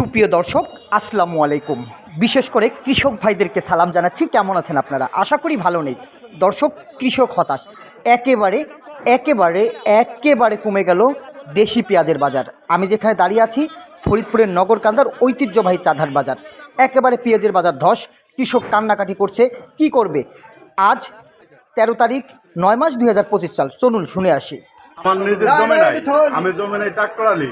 সুপ্রিয় দর্শক, আসসালামু আলাইকুম। বিশেষ করে কৃষক ভাইদেরকে সালাম জানাচ্ছি। কেমন আছেন আপনারা? আশা করি ভালো নেই। দর্শক, কৃষক হতাশ। একেবারে একেবারে একেবারে কমে গেল দেশি পেঁয়াজের বাজার। আমি যেখানে দাঁড়িয়ে আছি, ফরিদপুরের নগরকান্দার ঐতিহ্যবাহী চাঁদার বাজার। একেবারে পেঁয়াজের বাজার ধস। কৃষক কান্নাকাটি করছে, কি করবে? আজ তেরো তারিখ, নয় মাস দুই হাজার পঁচিশ সাল। চলুন শুনে আসি। আমার নিজের জমি নাই। আমি জমি নাই ট্রাক্টর আলি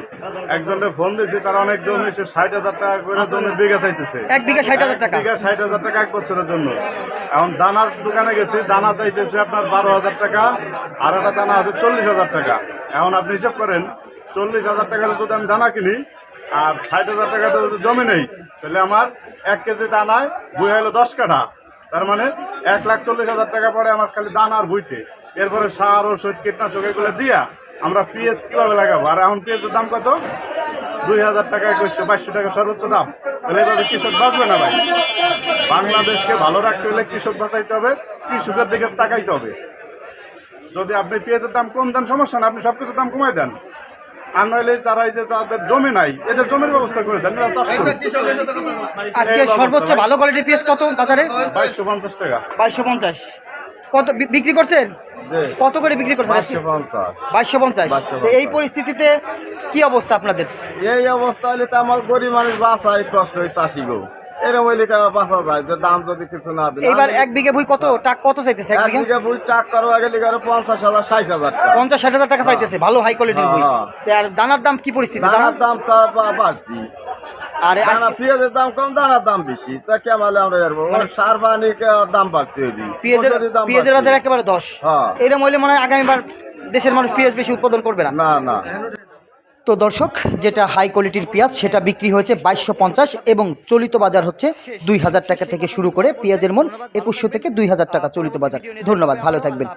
একজনের ফোন দিয়েছি তারা অনেক জমি সে ষাট হাজার টাকা করে জমি বিঘা চাইতেছে। এক বিঘা ষাট হাজার টাকা? বিঘা ষাট হাজার টাকা এক বছরের জন্য। এখন দানার দোকানে গেছি দানা চাইতেছে আপনার বারো হাজার টাকা আর একটা দানা আছে চল্লিশ হাজার টাকা। এখন আপনি হিসাব করেন চল্লিশ হাজার টাকাতে যদি আমি দানা কিনি আর ষাট হাজার টাকাতে যদি জমি নেই তাহলে আমার এক কেজি দানায় বই হলো দশ কাঠা। তার মানে এক লাখ চল্লিশ হাজার টাকা পরে আমার খালি দানা আর বইতে এরপরে সার ওষুধ কীটনাশক এগুলো দিয়া আমরা পিএস কীভাবে লাগাবো? আর এখন পিএসের দাম কত? দুই হাজার টাকা, একুশশো, বাইশশো টাকা সর্বোচ্চ দাম। তাহলে এভাবে কৃষক বাঁচবে না ভাই? বাংলাদেশকে ভালো রাখতে হলে কৃষক বাঁচাইতে হবে, কৃষকের দিকে তাকাইতে হবে। যদি আপনি পেঁয়াজের দাম কম দেন, সমস্যা না, আপনি সব কিছুর দাম কমাই দেন। আর নইলে যারা এই যে তাদের জমি নাই এটা জমির ব্যবস্থা করে দেন আজকে সর্বোচ্চ ভালো কোয়ালিটির পেঁয়াজ কত বাজারে? বাইশশো পঞ্চাশ টাকা। বাইশশো পঞ্চাশ। কত বিক্রি করছেন? কত করে বিক্রি করছেন বাইশশো পঞ্চাশ। এই পরিস্থিতিতে কি অবস্থা আপনাদের? এই অবস্থা হলে তো আমার গরিব মানুষ বাসায় কষ্ট হয় চাষি গো। এরকম হইলে কা যায় যে দাম যদি কিছু না দিলে এইবার এক বিঘে ভুই কত? টাকা কত চাইতেছে এক এক বিঘা? বিঘা টাক করো আগে লিখে আরও পঞ্চাশ হাজার ষাট হাজার পঞ্চাশ ষাট হাজার টাকা চাইতেছে ভালো হাই কোয়ালিটির বই হ্যাঁ। আর দানার দাম কি পরিস্থিতি? দানার দাম তো বাড়তি আর দানা পেঁয়াজের দাম কম দানার দাম বেশি। তা কেমালে আমরা যাব সার পানি দাম বাড়তি হইবি পেঁয়াজের দাম পেঁয়াজের। বাজার একেবারে দশ। হ্যাঁ। এরকম হইলে মনে হয় আগামীবার দেশের মানুষ পেঁয়াজ বেশি উৎপাদন করবে না। না না। তো দর্শক, যেটা হাই কোয়ালিটির পেঁয়াজ, সেটা বিক্রি হয়েছে বাইশশো পঞ্চাশ এবং চলিত বাজার হচ্ছে দুই হাজার টাকা থেকে শুরু করে পেঁয়াজের মন একুশশো থেকে দুই হাজার টাকা চলিত বাজার। ধন্যবাদ, ভালো থাকবেন।